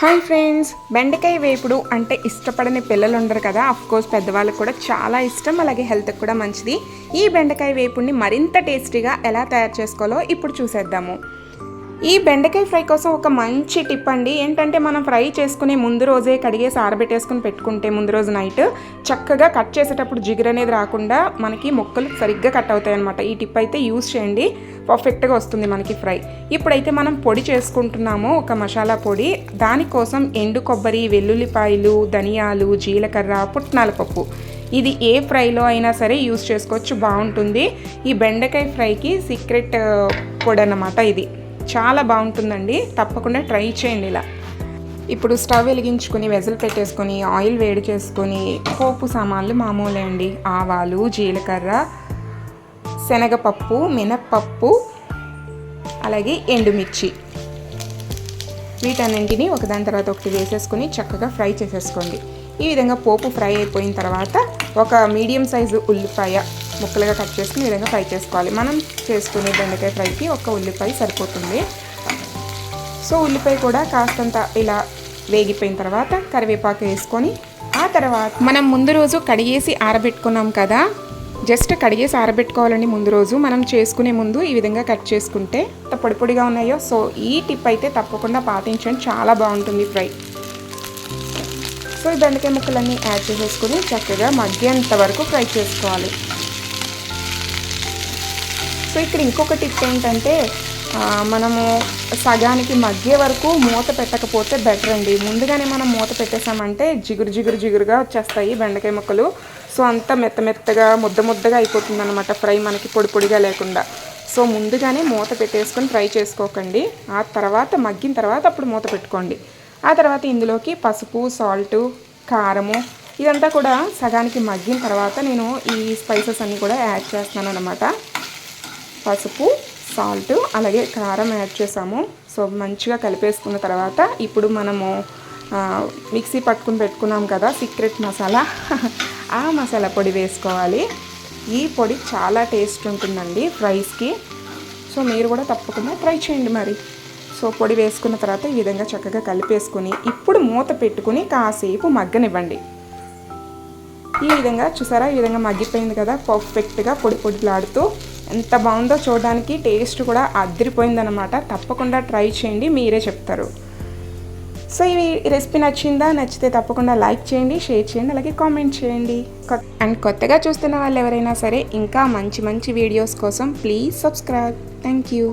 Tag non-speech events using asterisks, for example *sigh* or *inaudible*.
Hi friends బెండకాయ వేపుడు అంటే ఇష్టపడని పిల్లలు ఉండరు కదా. కోర్స్ పెద్దవాళ్ళకి కూడా చాలా ఇష్టం అలాగే హెల్త్కి కూడా మంచిది. ఈ బెండకాయ వేపుడిని మరింత టేస్టీగా ఎలా తయారు చేసుకోవాలో ఇప్పుడు చూసేద్దాము. ఈ బెండకాయ ఫ్రై కోసం ఒక మంచి టిప్ అండి. ఏంటంటే మనం ఫ్రై చేసుకునే ముందు రోజే కడిగేసి ఆరబెట్టేసుకుని పెట్టుకుంటే ముందు రోజు నైట్ చక్కగా కట్ చేసేటప్పుడు జిగురు అనేది రాకుండా మనకి మొక్కలు సరిగ్గా కట్ అవుతాయి అనమాట ఈ టిప్ అయితే యూస్ చేయండి. పర్ఫెక్ట్గా వస్తుంది మనకి ఫ్రై. ఇప్పుడైతే మనం పొడి చేసుకుంటున్నాము ఒక మసాలా పొడి. దానికోసం ఎండు కొబ్బరి వెల్లుల్లిపాయలు ధనియాలు జీలకర్ర పుట్నాల పప్పు. ఇది ఏ ఫ్రైలో అయినా సరే యూస్ చేసుకోవచ్చు. బాగుంటుంది. ఈ బెండకాయ ఫ్రైకి సీక్రెట్ పొడి అన్నమాట ఇది. చాలా బాగుంటుందండి. తప్పకుండా ట్రై చేయండి ఇలా. ఇప్పుడు స్టవ్ వెలిగించుకొని వెజల్ పెట్టేసుకొని ఆయిల్ వేడి చేసుకొని పోపు సామాన్లు మామూలే అండి. ఆవాలు జీలకర్ర శనగపప్పు మినప్పప్పు అలాగే ఎండుమిర్చి. వీటన్నింటినీ ఒకదాని తర్వాత ఒకటి వేసేసుకొని చక్కగా ఫ్రై చేసేసుకోండి. ఈ విధంగా పోపు ఫ్రై అయిపోయిన తర్వాత ఒక మీడియం సైజు ఉల్లిపాయ ముక్కలుగా కట్ చేసుకుని ఈ విధంగా ఫ్రై చేసుకోవాలి. మనం చేసుకునే బెండకాయ ఫ్రైకి ఒక ఉల్లిపాయ సరిపోతుంది. సో ఉల్లిపాయ కూడా కాస్తంత ఇలా వేగిపోయిన తర్వాత కరివేపాకు వేసుకొని ఆ తర్వాత మనం ముందు రోజు కడిగేసి ఆరబెట్టుకున్నాం కదా జస్ట్ కడిగేసి ఆరబెట్టుకోవాలండి ముందు రోజు. మనం చేసుకునే ముందు ఈ విధంగా కట్ చేసుకుంటే పొడి పొడిగా ఉన్నాయో. సో ఈ టిప్ అయితే తప్పకుండా పాటించండి. చాలా బాగుంటుంది ఫ్రై. సో ఈ బెండకాయ ముక్కలన్నీ యాడ్ చేసేసుకుని చక్కగా మగ్గేంత వరకు ఫ్రై చేసుకోవాలి. సో ఇక్కడ ఇంకొక టిప్ ఏంటంటే మనము సగానికి మగ్గే వరకు మూత పెట్టకపోతే బెటర్ అండి. ముందుగానే మనం మూత పెట్టేసామంటే జిగురు జిగురు జిగురుగా వచ్చేస్తాయి బెండకాయ ముక్కలు. సో అంత మెత్త మెత్తగా ముద్ద ముద్దగా అయిపోతుంది అనమాట ఫ్రై మనకి పొడి పొడిగా లేకుండా. సో ముందుగానే మూత పెట్టేసుకొని ఫ్రై చేసుకోకండి. ఆ తర్వాత మగ్గిన తర్వాత అప్పుడు మూత పెట్టుకోండి. ఆ తర్వాత ఇందులోకి పసుపు సాల్టు కారము ఇదంతా కూడా సగానికి మగ్గిన తర్వాత నేను ఈ స్పైసెస్ అన్నీ కూడా యాడ్ చేస్తున్నాను అనమాట పసుపు సాల్ట్ అలాగే కారం యాడ్ చేసాము. సో మంచిగా కలిపేసుకున్న తర్వాత ఇప్పుడు మనము మిక్సీ పట్టుకుని పెట్టుకున్నాం కదా సీక్రెట్ మసాలా *laughs* ఆ మసాలా పొడి వేసుకోవాలి. ఈ పొడి చాలా టేస్ట్ ఉంటుందండి ఫ్రైస్కి సో మీరు కూడా తప్పకుండా ట్రై చేయండి మరి. సో పొడి వేసుకున్న తర్వాత ఈ విధంగా చక్కగా కలిపేసుకుని ఇప్పుడు మూత పెట్టుకుని కాసేపు మగ్గనివ్వండి. ఈ విధంగా చూసారా? ఈ విధంగా మగ్గిపోయింది కదా? పర్ఫెక్ట్గా పొడి పొడిలాడుతూ ఎంత బాగుందో చూడడానికి టేస్ట్ కూడా అదిరిపోయిందనమాట తప్పకుండా ట్రై చేయండి మీరే చెప్తారు. సో ఈ రెసిపీ నచ్చిందా? నచ్చితే తప్పకుండా లైక్ చేయండి షేర్ చేయండి అలాగే కామెంట్ చేయండి. అండ్ కొత్తగా చూస్తున్న వాళ్ళు ఎవరైనా సరే ఇంకా మంచి మంచి వీడియోస్ కోసం ప్లీజ్ సబ్స్క్రైబ్ థ్యాంక్ యూ